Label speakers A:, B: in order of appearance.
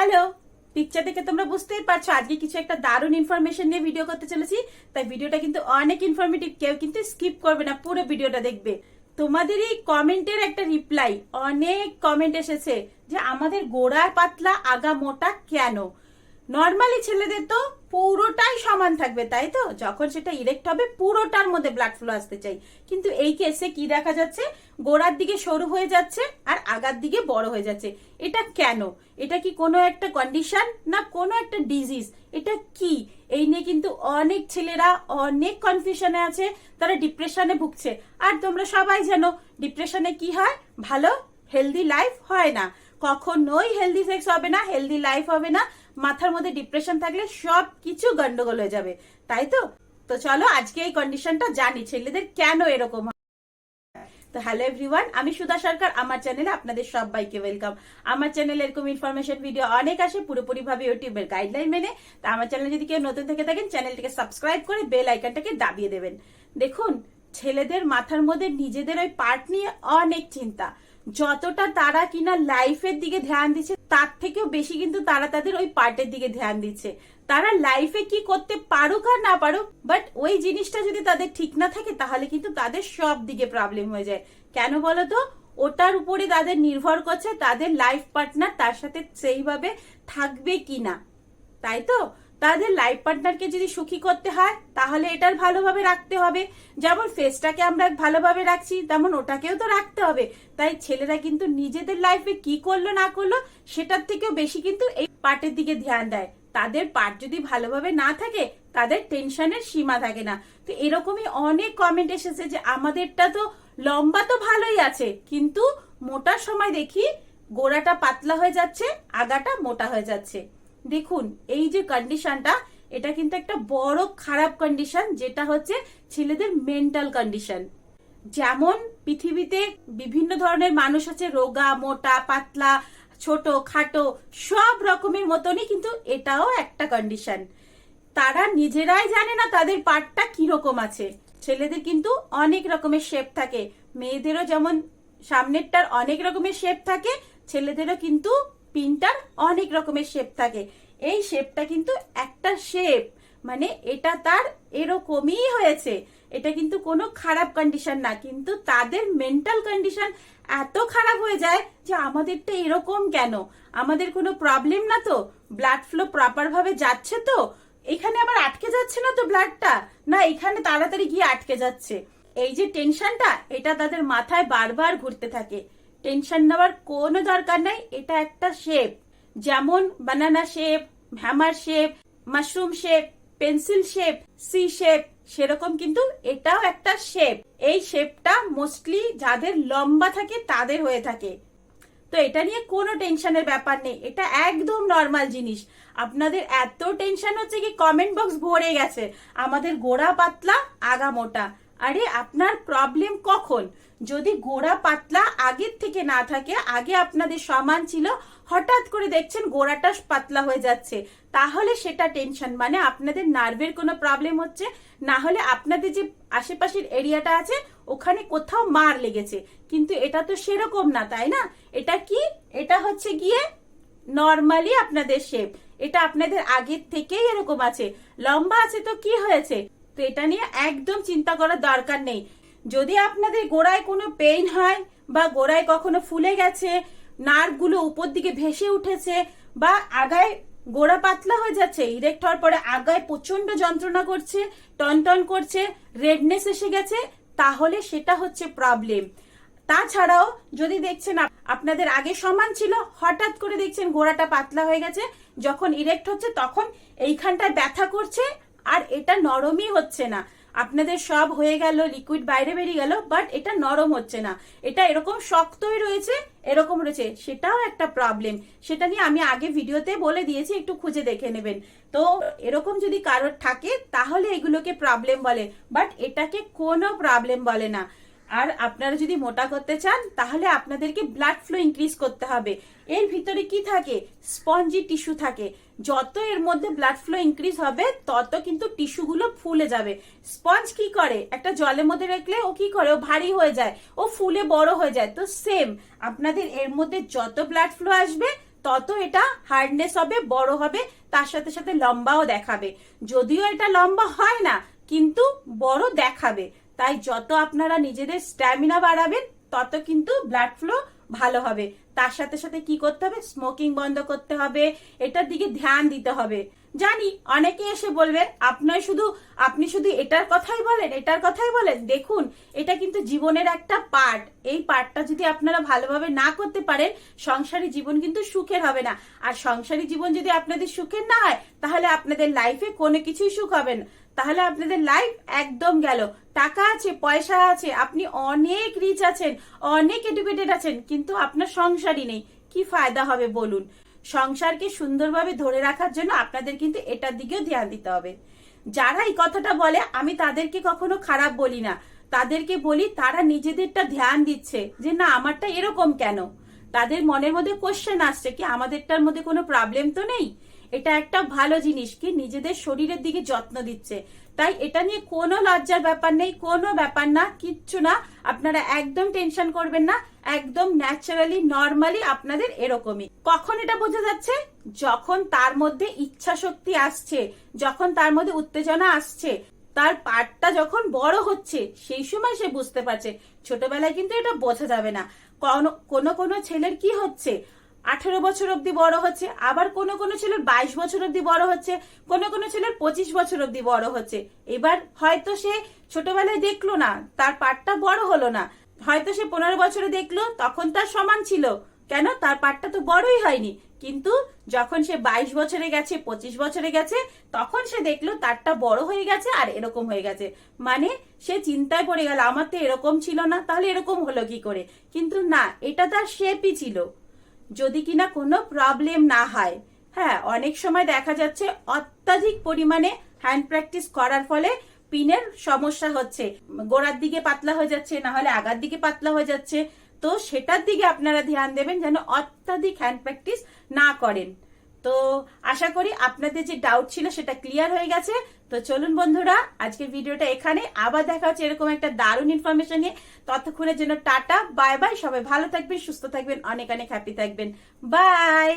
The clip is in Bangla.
A: হ্যালো পিকচার দেখে তোমরা বুঝতেই পারছ, আজকে কিছু একটা দারুণ ইনফরমেশন নিয়ে ভিডিও করতে চলেছি। তাই ভিডিওটা কিন্তু অনেক ইনফরমেটিভ কেউ কিন্তু স্কিপ করবে না, পুরো ভিডিওটা দেখবে। তোমাদের এই কমেন্টের একটা রিপ্লাই অনেক কমেন্ট এসেছে যে, আমাদের গোড়া পাতলা আগা মোটা কেন? নর্মালি ছেলেদের তো পুরোটাই সমান থাকবে, তাই তো? যখন সেটা ইরেক্ট হবে, পুরোটার মধ্যে ব্লাড ফ্লো আসতে চাই। কিন্তু এই কেসে কি দেখা যাচ্ছে? গোড়ার দিকে সরু হয়ে যাচ্ছে আর আগার দিকে বড় হয়ে যাচ্ছে। এটা কেন? এটা কি কোনো একটা কন্ডিশন না কোনো একটা ডিজিজ এটা কি? এই নিয়ে কিন্তু অনেক ছেলেরা অনেক কনফিউশনে আছে, তারা ডিপ্রেশনে ভুগছে। আর তোমরা সবাই জানো ডিপ্রেশনে কি হয়? ভালো হেলদি লাইফ হয় না। কখনোই হেলদি সেক্স হবে না হেলদি লাইফ হবে না। মাথার মধ্যে ডিপ্রেশন থাকলে সব কিছু গন্ডগোল হয়ে যাবে, তাই তো? তো চলো আজকে এই কন্ডিশনটা জানি, ছেলেদের কেন এরকম তো হ্যালো এভরিওয়ান আমি সুধা সরকার, আমার চ্যানেলে আপনাদের সবাইকে ওয়েলকাম আমার চ্যানেলে এরকম ইনফরমেশন ভিডিও অনেক আসে পুরোপুরি ভাবে ইউটিউবের গাইডলাইন মেনে। তা আমার চ্যানেলে যদি কেউ নতুন থেকে থাকেন চ্যানেলটিকে সাবস্ক্রাইব করে বেল আইকনটাকে দাবিয়ে দেবেন। দেখুন, ছেলেদের মাথার মধ্যে নিজেদের ওই পার্ট নিয়ে অনেক চিন্তা। যতটা তারা কিনা লাইফের দিকে ধ্যান দিচ্ছে, তার থেকেও বেশি কিন্তু তারা তাদের ওই পার্টের দিকে ধ্যান দিচ্ছে। তারা লাইফে কি করতে পারুক আর না পারুক বাট ওই জিনিসটা যদি তাদের ঠিক না থাকে, তাহলে কিন্তু তাদের সব দিকে প্রবলেম হয়ে যায়। কেন বলো তো ওটার উপরে তাদের নির্ভর করছে, তাদের লাইফ পার্টনার তার সাথে সেইভাবে থাকবে কিনা। তাই তো? তাদের লাইফ পার্টনারকে যদি সুখী করতে হয়, তাহলে এটার ভালোভাবে রাখতে হবে। যেমন ফেসটাকে আমরা ভালোভাবে রাখছি, তেমন ওটাকেও তো রাখতে হবে। তাই ছেলেরা কিন্তু নিজেদের লাইফে কি করল, না করল, সেটার থেকেও বেশি কিন্তু এই পার্টের দিকে ধ্যান দেয়। তাদের পার্ট যদি ভালোভাবে না থাকে, তাদের টেনশনের সীমা থাকে না। তো এরকমই অনেক কমেন্ট এসেছে যে, আমাদেরটা তো লম্বা তো ভালোই আছে, কিন্তু মোটার সময় দেখি গোড়াটা পাতলা হয়ে যাচ্ছে, আগাটা মোটা হয়ে যাচ্ছে। দেখুন, এই যে কন্ডিশনটা এটা কিন্তু একটা বড় খারাপ কন্ডিশন যেটা হচ্ছে ছেলেদের মেন্টাল কন্ডিশন যেমন পৃথিবীতে বিভিন্ন ধরনের মানুষ আছে, রোগা, মোটা, পাতলা, ছোট, খাটো, সব রকমের মতনই কিন্তু এটাও একটা কন্ডিশন তারা নিজেরাই জানে না তাদের পার্টটা কীরকম আছে। ছেলেদের কিন্তু অনেক রকমের শেপ থাকে। মেয়েদেরও যেমন সামনেরটার অনেক রকমের শেপ থাকে, ছেলেদেরও কিন্তু পিনটার অনেক রকমের শেপ থাকে। এই শেপটা কিন্তু একটা শেপ মানে এটা তার এরকমই হয়েছে। এটা কিন্তু কোনো খারাপ কন্ডিশন না, কিন্তু তাদের মেন্টাল কন্ডিশন এত খারাপ হয়ে যায় যে আমাদেরটা এরকম কেন? আমাদের কোনো প্রবলেম না তো? ব্লাড ফ্লো প্রপার ভাবে যাচ্ছে তো? এখানে আবার আটকে যাচ্ছে না তো ব্লাডটা না, এখানে তাড়াতাড়ি গিয়ে আটকে যাচ্ছে। এই যে টেনশনটা এটা তাদের মাথায় বারবার ঘুরতে থাকে। টেনশন নেওয়ার কোনো দরকার নাই। এটা একটা শেপ যেমন banana shape hammer shape mushroom shape pencil shape C shape সেরকম কিন্তু এটাও একটা শেপ এই শেপটা মোস্টলি যাদের লম্বা থাকে, তাদের হয়ে থাকে। তো এটা নিয়ে কোনো টেনশনের ব্যাপার নেই। এটা একদম নর্মাল জিনিস। আপনাদের এত টেনশন হচ্ছে কি কমেন্ট বক্স ভরে গেছে। আমাদের গোড়া পাতলা আগা মোটা আরে আপনার প্রবলেম কখন? যদি গোড়া পাতলা আগের থেকে না থাকে, আগে আপনাদের সমান ছিল, হঠাৎ করে দেখছেন গোড়াটা পাতলা হয়ে যাচ্ছে, তাহলে সেটা টেনশন মানে আপনাদের নার্ভের কোনো প্রবলেম হচ্ছে, না হলে আপনাদের যে আশেপাশের এরিয়াটা আছে, ওখানে কোথাও মার লেগেছে। কিন্তু এটা তো সেরকম না, তাই না? এটা কি? এটা হচ্ছে গিয়ে নর্মালি আপনাদের শেপ এটা আপনাদের আগের থেকেই এরকম আছে। লম্বা আছে তো কি হয়েছে? তো এটা নিয়ে একদম চিন্তা করার দরকার নেই। যদি আপনাদের গোড়ায় কোনো পেইন হয় বা গোড়ায় কখনো ফুলে গেছে, নার্ভগুলো উপর দিকে ভেসে উঠেছে বা আগায় গোড়া পাতলা হয়ে যাচ্ছে ইরেক্ট হওয়ার পরে আগায় প্রচণ্ড যন্ত্রণা করছে টন টন করছে রেডনেস এসে গেছে, তাহলে সেটা হচ্ছে প্রবলেম তাছাড়াও যদি দেখছেন আপনাদের আগে সমান ছিল, হঠাৎ করে দেখছেন গোড়াটা পাতলা হয়ে গেছে, যখন ইরেক্ট হচ্ছে তখন এইখানটায় ব্যথা করছে আর এটা নরমই হচ্ছে না। আপনাদের সব হয়ে গেল লিকুইড বাইরে বেরিয়ে গেল বাট এটা নরম হচ্ছে না। এটা এরকম শক্তই রয়েছে, এরকম রয়েছে, সেটাও একটা প্রবলেম সেটা নিয়ে আমি আগে ভিডিওতে বলে দিয়েছি, একটু খুঁজে দেখে নেবেন। তো এরকম যদি কারোর থাকে, তাহলে এগুলোকে প্রবলেম বলে বাট এটাকে কোনো প্রবলেম বলে না। আর আপনারা যদি মোটা করতে চান, তাহলে আপনাদেরকে ব্লাড ফ্লো ইনক্রিজ করতে হবে। এর ভিতরে কি থাকে? স্পঞ্জি টিস্যু থাকে। যত এর মধ্যে ব্লাড ফ্লো ইনক্রিজ হবে, তত কিন্তু টিস্যুগুলো ফুলে যাবে। স্পঞ্জ কি করে? একটা জলের মধ্যে রাখলে ও কি করে? ও ভারী হয়ে যায়। ও ফুলে বড় হয়ে যায়। তো সেম আপনাদের এর মধ্যে যত ব্লাড ফ্লো আসবে, তত এটা হার্ডনেস হবে, বড় হবে, তার সাথে সাথে লম্বাও দেখাবে। যদিও এটা লম্বা হয় না, কিন্তু বড় দেখাবে। তাই যত আপনারা নিজেদের স্ট্যামিনা বাড়াবেন, তত কিন্তু ব্লাড ফ্লো ভালো হবে। তার সাথে সাথে কি করতে হবে? স্মোকিং বন্ধ করতে হবে। এটার দিকে ধ্যান দিতে হবে। জানি, অনেকে এসে বলবে আপনার শুধু, আপনি শুধু এটার কথাই বলেন, এটার কথাই বলেন। দেখুন, এটা কিন্তু জীবনের একটা পার্ট। এই পার্টটা যদি আপনারা ভালোভাবে না করতে পারেন, সংসারী জীবন কিন্তু সুখের হবে না। আর সংসারী জীবন যদি আপনাদের সুখের না হয়, তাহলে আপনাদের লাইফে কোনো কিছুই সুখ হবে না। তাহলে আপনাদের লাইফ একদম গেল। টাকা আছে, পয়সা আছে, আপনি অনেক রিচ আছেন, অনেক এডুকেটেড আছেন, কিন্তু আপনার সংসারই নেই। কি ফায়দা হবে বলুন? সংসারকে সুন্দরভাবে ধরে রাখার জন্য আপনাদের কিন্তু এটার দিকেও ধ্যান দিতে হবে। যারা এই কথাটা বলে, আমি তাদেরকে কখনো খারাপ বলি না। তাদেরকে বলি, তারা নিজেদেরটা ধ্যান দিচ্ছে যে, না, আমারটা এরকম কেন? তাদের মনের মধ্যে কোশ্চেন আসছে কি, আমাদেরটার মধ্যে কোনো প্রবলেম তো নেই? এটা একটা ভালো জিনিস কি নিজেদের শরীরের দিকে যত্ন দিচ্ছে। তাই এটা নিয়ে কোনো লজ্জার ব্যাপার নেই, কোনো ব্যাপার না, কিচ্ছু না। আপনারা একদম টেনশন করবেন না, একদম ন্যাচারালি, নর্মালি আপনাদের এরকমই। কখন এটা বোঝা যাচ্ছে? যখন তার মধ্যে ইচ্ছা শক্তি আসছে, যখন তার মধ্যে উত্তেজনা আসছে, তার পাটটা যখন বড় হচ্ছে, সেই সময় সে বুঝতে পারছে। ছোটবেলায় কিন্তু এটা বোঝা যাবে না। কোনো কোনো ছেলের কি হচ্ছে? আঠেরো বছর অব্দি বড় হচ্ছে, আবার কোনো কোনো ছেলের বাইশ বছর অব্দি বড় হচ্ছে, কোনো কোনো ছেলের পঁচিশ বছর অব্দি বড় হচ্ছে। এবার হয়তো সে ছোটবেলায় দেখল না, তার পাটটা বড় হলো না। হয়তো সে পনেরো বছরে দেখল, তখন তার সমান ছিল। কেন? তার পাটটা তো বড়ই হয়নি। কিন্তু যখন সে বাইশ বছরে গেছে, পঁচিশ বছরে গেছে, তখন সে দেখল তারটা বড় হয়ে গেছে আর এরকম হয়ে গেছে। মানে সে চিন্তায় পড়ে গেল, আমার তো এরকম ছিল না, তাহলে এরকম হলো কি করে? কিন্তু না, এটা তার শেপই ছিল। যদি কিনা কোনো প্রবলেম না হয়। হ্যাঁ অনেক সময় দেখা যাচ্ছে অত্যাধিক পরিমাণে হ্যান্ড প্র্যাকটিস করার ফলে পিনের সমস্যা হচ্ছে। গোড়ার দিকে পাতলা হয়ে যাচ্ছে, না হলে আগার দিকে পাতলা হয়ে যাচ্ছে। তো সেটার দিকে আপনারা ধ্যান দেবেন যেন অত্যাধিক হ্যান্ড প্র্যাকটিস না করেন। তো আশা করি আপনাদের যে ডাউট ছিল সেটা ক্লিয়ার হয়ে গেছে। তো চলুন বন্ধুরা, আজকের ভিডিওটা এখানে। আবার দেখা হচ্ছে এরকম একটা দারুণ ইনফরমেশন নিয়ে। ততক্ষণের জন্য টাটা বাই বাই সবাই ভালো থাকবেন, সুস্থ থাকবেন, অনেক অনেক হ্যাপি থাকবেন। বাই